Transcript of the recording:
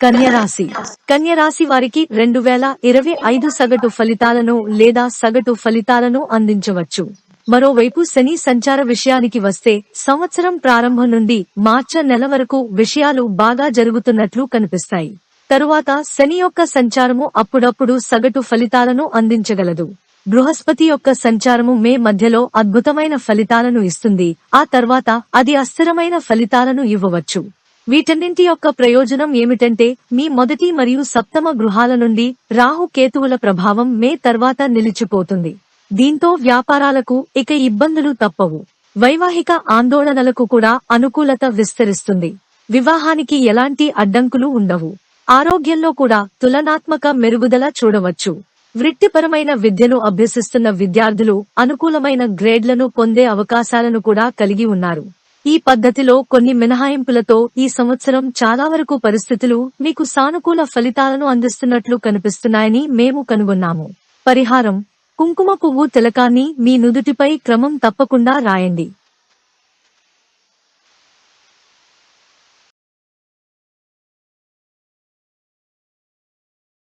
కన్యరాశి. కన్యరాశి వారికి రెండు వేల ఇరవై ఐదు సగటు ఫలితాలను లేదా సగటు ఫలితాలను అందించవచ్చు. మరోవైపు శని సంచార విషయానికి వస్తే సంవత్సరం ప్రారంభం నుండి మార్చ నెల వరకు విషయాలు బాగా జరుగుతున్నట్లు కనిపిస్తాయి. తరువాత శని యొక్క సంచారము అప్పుడప్పుడు సగటు ఫలితాలను అందించగలదు. బృహస్పతి యొక్క సంచారము మే మధ్యలో అద్భుతమైన ఫలితాలను ఇస్తుంది. ఆ తర్వాత అది అస్థిరమైన ఫలితాలను ఇవ్వవచ్చు. వీటన్నింటి యొక్క ప్రయోజనం ఏమిటంటే మీ మొదటి మరియు సప్తమ గృహాల నుండి రాహు కేతువుల ప్రభావం మే తర్వాత నిలిచిపోతుంది. దీంతో వ్యాపారాలకు ఇక ఇబ్బందులు తప్పవు. వైవాహిక ఆందోళనలకు కూడా అనుకూలత విస్తరిస్తుంది. వివాహానికి ఎలాంటి అడ్డంకులు ఉండవు. ఆరోగ్యంలో కూడా తులనాత్మక మెరుగుదల చూడవచ్చు. వృత్తిపరమైన విద్యను అభ్యసిస్తున్న విద్యార్థులు అనుకూలమైన గ్రేడ్లను పొందే అవకాశాలను కూడా కలిగి ఉన్నారు. ఈ పద్ధతిలో కొన్ని మినహాయింపులతో ఈ సంవత్సరం చాలా వరకు పరిస్థితులు మీకు సానుకూల ఫలితాలను అందిస్తున్నట్లు కనిపిస్తున్నాయని మేము కనుగొన్నాము. పరిహారం కుంకుమ పువ్వు తిలకాన్ని మీ నుదుటిపై క్రమం తప్పకుండా రాయండి.